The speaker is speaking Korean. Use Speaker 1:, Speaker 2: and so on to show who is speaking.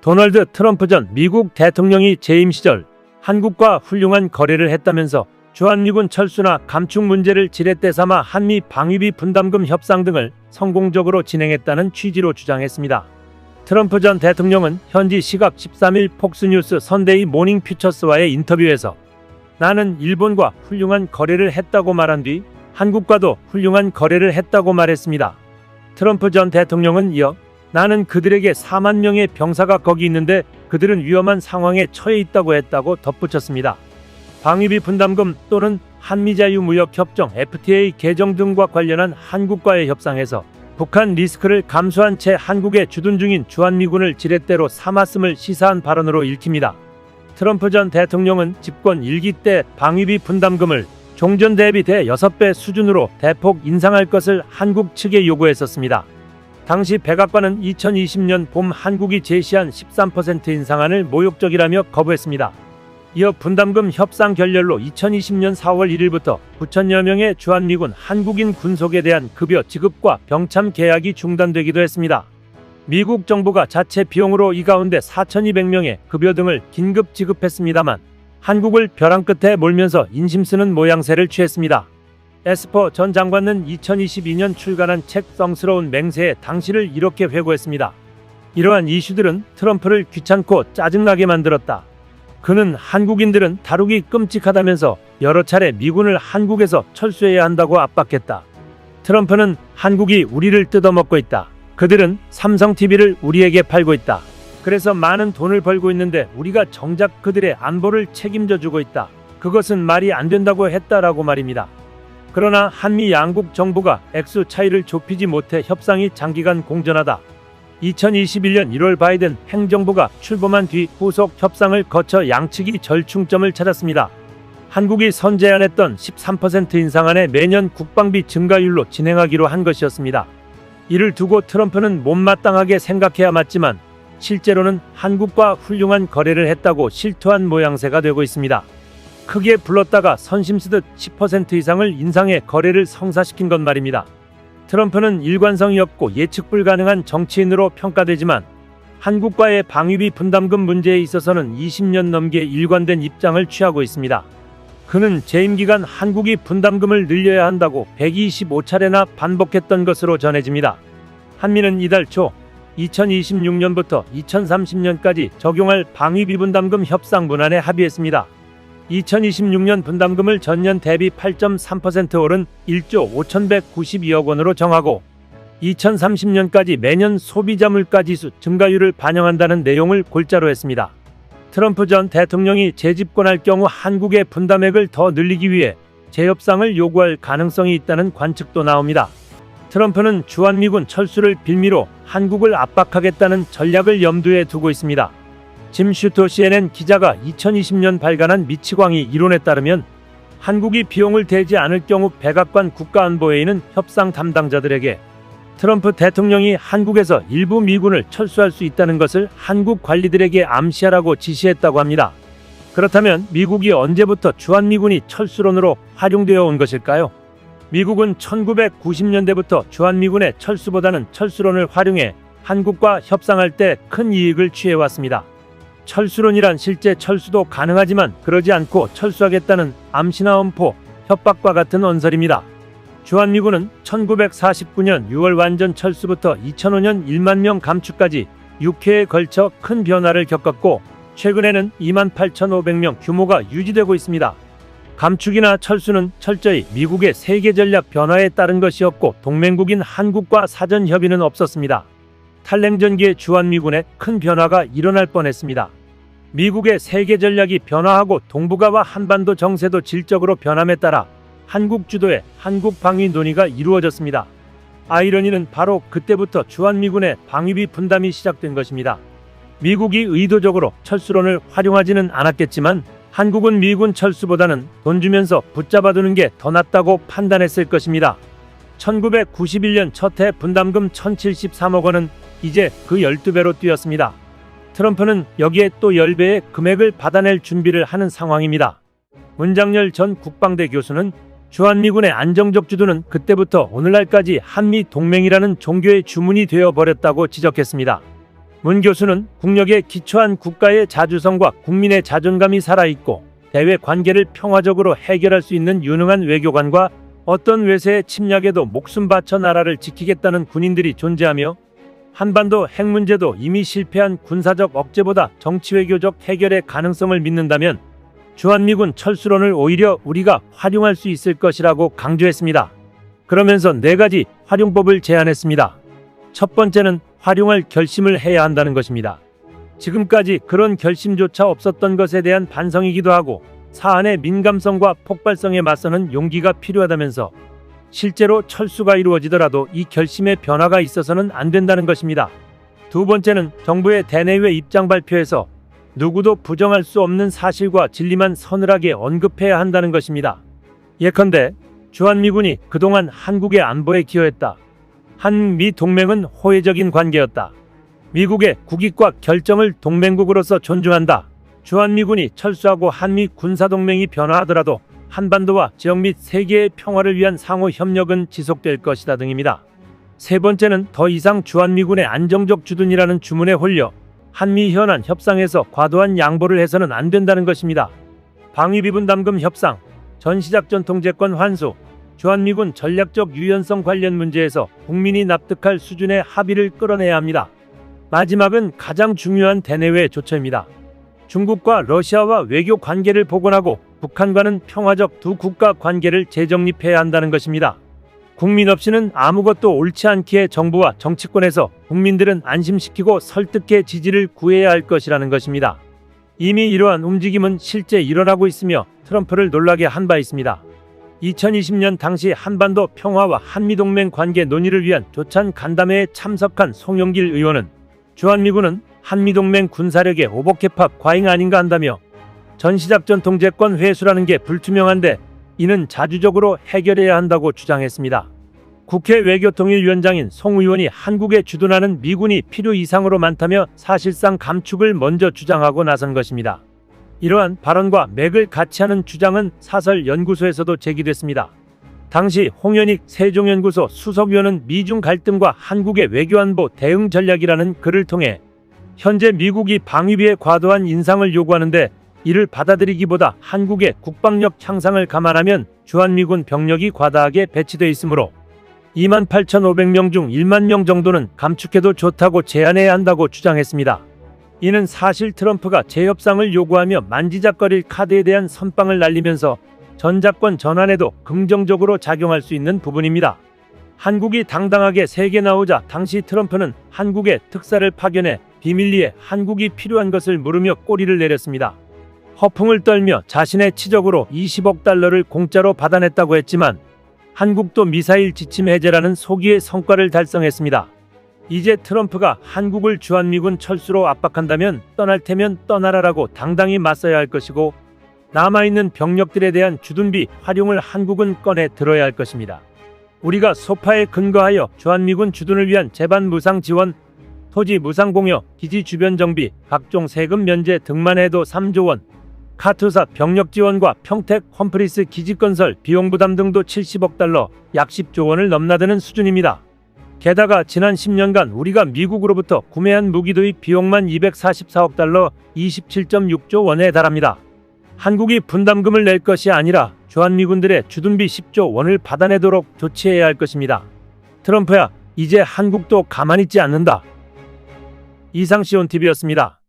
Speaker 1: 도널드 트럼프 전 미국 대통령이 재임 시절 한국과 훌륭한 거래를 했다면서 주한미군 철수나 감축 문제를 지렛대 삼아 한미 방위비 분담금 협상 등을 성공적으로 진행했다는 취지로 주장했습니다. 트럼프 전 대통령은 현지 시각 13일 폭스뉴스 선데이 모닝 퓨처스와의 인터뷰에서 나는 일본과 훌륭한 거래를 했다고 말한 뒤 한국과도 훌륭한 거래를 했다고 말했습니다. 트럼프 전 대통령은 이어 나는 그들에게 4만 명의 병사가 거기 있는데 그들은 위험한 상황에 처해 있다고 했다고 덧붙였습니다. 방위비 분담금 또는 한미자유무역협정 FTA 개정 등과 관련한 한국과의 협상에서 북한 리스크를 감수한 채 한국에 주둔 중인 주한미군을 지렛대로 삼았음을 시사한 발언으로 읽힙니다. 트럼프 전 대통령은 집권 1기 때 방위비 분담금을 종전 대비 대 6배 수준으로 대폭 인상할 것을 한국 측에 요구했었습니다. 당시 백악관은 2020년 봄 한국이 제시한 13% 인상안을 모욕적이라며 거부했습니다. 이어 분담금 협상 결렬로 2020년 4월 1일부터 9천여 명의 주한미군 한국인 군속에 대한 급여 지급과 병참 계약이 중단되기도 했습니다. 미국 정부가 자체 비용으로 이 가운데 4,200명의 급여 등을 긴급 지급했습니다만 한국을 벼랑 끝에 몰면서 인심 쓰는 모양새를 취했습니다. 에스퍼 전 장관은 2022년 출간한 책 성스러운 맹세에 당시를 이렇게 회고했습니다. 이러한 이슈들은 트럼프를 귀찮고 짜증나게 만들었다. 그는 한국인들은 다루기 끔찍하다면서 여러 차례 미군을 한국에서 철수해야 한다고 압박했다. 트럼프는 한국이 우리를 뜯어먹고 있다. 그들은 삼성 TV를 우리에게 팔고 있다. 그래서 많은 돈을 벌고 있는데 우리가 정작 그들의 안보를 책임져 주고 있다. 그것은 말이 안 된다고 했다라고 말입니다. 그러나 한미 양국 정부가 액수 차이를 좁히지 못해 협상이 장기간 공전하다. 2021년 1월 바이든 행정부가 출범한 뒤 후속 협상을 거쳐 양측이 절충점을 찾았습니다. 한국이 선제안했던 13% 인상안에 매년 국방비 증가율로 진행하기로 한 것이었습니다. 이를 두고 트럼프는 못마땅하게 생각해야 맞지만 실제로는 한국과 훌륭한 거래를 했다고 실토한 모양새가 되고 있습니다. 크게 불렀다가 선심쓰듯 10% 이상을 인상해 거래를 성사시킨 것 말입니다. 트럼프는 일관성이 없고 예측 불가능한 정치인으로 평가되지만 한국과의 방위비 분담금 문제에 있어서는 20년 넘게 일관된 입장을 취하고 있습니다. 그는 재임 기간 한국이 분담금을 늘려야 한다고 125차례나 반복했던 것으로 전해집니다. 한미는 이달 초 2026년부터 2030년까지 적용할 방위비 분담금 협상 문안에 합의했습니다. 2026년 분담금을 전년 대비 8.3% 오른 1조 5,192억 원으로 정하고 2030년까지 매년 소비자 물가 지수 증가율을 반영한다는 내용을 골자로 했습니다. 트럼프 전 대통령이 재집권할 경우 한국의 분담액을 더 늘리기 위해 재협상을 요구할 가능성이 있다는 관측도 나옵니다. 트럼프는 주한미군 철수를 빌미로 한국을 압박하겠다는 전략을 염두에 두고 있습니다. 짐 슈터 CNN 기자가 2020년 발간한 미치광이 이론에 따르면 한국이 비용을 대지 않을 경우 백악관 국가안보회의는 협상 담당자들에게 트럼프 대통령이 한국에서 일부 미군을 철수할 수 있다는 것을 한국 관리들에게 암시하라고 지시했다고 합니다. 그렇다면 미국이 언제부터 주한미군이 철수론으로 활용되어 온 것일까요? 미국은 1990년대부터 주한미군의 철수보다는 철수론을 활용해 한국과 협상할 때 큰 이익을 취해왔습니다. 철수론이란 실제 철수도 가능하지만 그러지 않고 철수하겠다는 암시나 엄포, 협박과 같은 언설입니다. 주한미군은 1949년 6월 완전 철수부터 2005년 1만 명 감축까지 6회에 걸쳐 큰 변화를 겪었고 최근에는 2만 8,500명 규모가 유지되고 있습니다. 감축이나 철수는 철저히 미국의 세계 전략 변화에 따른 것이었고 동맹국인 한국과 사전 협의는 없었습니다. 탈냉전기의 주한미군에 큰 변화가 일어날 뻔했습니다. 미국의 세계 전략이 변화하고 동북아와 한반도 정세도 질적으로 변함에 따라 한국 주도의 한국 방위 논의가 이루어졌습니다. 아이러니는 바로 그때부터 주한미군의 방위비 분담이 시작된 것입니다. 미국이 의도적으로 철수론을 활용하지는 않았겠지만 한국은 미군 철수보다는 돈 주면서 붙잡아두는 게 더 낫다고 판단했을 것입니다. 1991년 첫 해 분담금 1073억 원은 이제 그 12배로 뛰었습니다. 트럼프는 여기에 또 10배의 금액을 받아낼 준비를 하는 상황입니다. 문장열 전 국방대 교수는 주한미군의 안정적 주도는 그때부터 오늘날까지 한미 동맹이라는 종교의 주문이 되어 버렸다고 지적했습니다. 문 교수는 국력에 기초한 국가의 자주성과 국민의 자존감이 살아있고 대외 관계를 평화적으로 해결할 수 있는 유능한 외교관과 어떤 외세의 침략에도 목숨 바쳐 나라를 지키겠다는 군인들이 존재하며 한반도 핵 문제도 이미 실패한 군사적 억제보다 정치 외교적 해결의 가능성을 믿는다면 주한미군 철수론을 오히려 우리가 활용할 수 있을 것이라고 강조했습니다. 그러면서 네 가지 활용법을 제안했습니다. 첫 번째는 활용할 결심을 해야 한다는 것입니다. 지금까지 그런 결심조차 없었던 것에 대한 반성이기도 하고 사안의 민감성과 폭발성에 맞서는 용기가 필요하다면서 실제로 철수가 이루어지더라도 이 결심의 변화가 있어서는 안 된다는 것입니다. 두 번째는 정부의 대내외 입장 발표에서 누구도 부정할 수 없는 사실과 진리만 서늘하게 언급해야 한다는 것입니다. 예컨대 주한미군이 그동안 한국의 안보에 기여했다. 한미 동맹은 호혜적인 관계였다. 미국의 국익과 결정을 동맹국으로서 존중한다. 주한미군이 철수하고 한미 군사동맹이 변화하더라도 한반도와 지역 및 세계의 평화를 위한 상호 협력은 지속될 것이다 등입니다. 세 번째는 더 이상 주한미군의 안정적 주둔이라는 주문에 홀려 한미 현안 협상에서 과도한 양보를 해서는 안 된다는 것입니다. 방위비 분담금 협상, 전시작전 통제권 환수, 주한미군 전략적 유연성 관련 문제에서 국민이 납득할 수준의 합의를 끌어내야 합니다. 마지막은 가장 중요한 대내외 조처입니다. 중국과 러시아와 외교 관계를 복원하고 북한과는 평화적 두 국가 관계를 재정립해야 한다는 것입니다. 국민 없이는 아무것도 옳지 않기에 정부와 정치권에서 국민들은 안심시키고 설득해 지지를 구해야 할 것이라는 것입니다. 이미 이러한 움직임은 실제 일어나고 있으며 트럼프를 놀라게 한 바 있습니다. 2020년 당시 한반도 평화와 한미동맹 관계 논의를 위한 조찬 간담회에 참석한 송영길 의원은 주한미군은 한미동맹 군사력의 오버캡합 과잉 아닌가 한다며 전시작전 통제권 회수라는 게 불투명한데 이는 자주적으로 해결해야 한다고 주장했습니다. 국회 외교통일위원장인 송 의원이 한국에 주둔하는 미군이 필요 이상으로 많다며 사실상 감축을 먼저 주장하고 나선 것입니다. 이러한 발언과 맥을 같이 하는 주장은 사설연구소에서도 제기됐습니다. 당시 홍현익 세종연구소 수석위원은 미중 갈등과 한국의 외교안보 대응 전략이라는 글을 통해 현재 미국이 방위비에 과도한 인상을 요구하는데 이를 받아들이기보다 한국의 국방력 향상을 감안하면 주한미군 병력이 과다하게 배치돼 있으므로 28,500명 중 1만 명 정도는 감축해도 좋다고 제안해야 한다고 주장했습니다. 이는 사실 트럼프가 재협상을 요구하며 만지작거릴 카드에 대한 선빵을 날리면서 전작권 전환에도 긍정적으로 작용할 수 있는 부분입니다. 한국이 당당하게 세계 나오자 당시 트럼프는 한국에 특사를 파견해 비밀리에 한국이 필요한 것을 물으며 꼬리를 내렸습니다. 허풍을 떨며 자신의 치적으로 20억 달러를 공짜로 받아냈다고 했지만 한국도 미사일 지침 해제라는 소기의 성과를 달성했습니다. 이제 트럼프가 한국을 주한미군 철수로 압박한다면 떠날 테면 떠나라라고 당당히 맞서야 할 것이고 남아있는 병력들에 대한 주둔비 활용을 한국은 꺼내 들어야 할 것입니다. 우리가 소파에 근거하여 주한미군 주둔을 위한 재반 무상 지원, 토지 무상 공여, 기지 주변 정비, 각종 세금 면제 등만 해도 3조 원, 카투사 병력 지원과 평택 험프리스 기지 건설 비용 부담 등도 70억 달러, 약 10조 원을 넘나드는 수준입니다. 게다가 지난 10년간 우리가 미국으로부터 구매한 무기 도입 비용만 244억 달러, 27.6조 원에 달합니다. 한국이 분담금을 낼 것이 아니라 주한미군들의 주둔비 10조 원을 받아내도록 조치해야 할 것입니다. 트럼프야, 이제 한국도 가만히 있지 않는다. 이상 시온TV였습니다.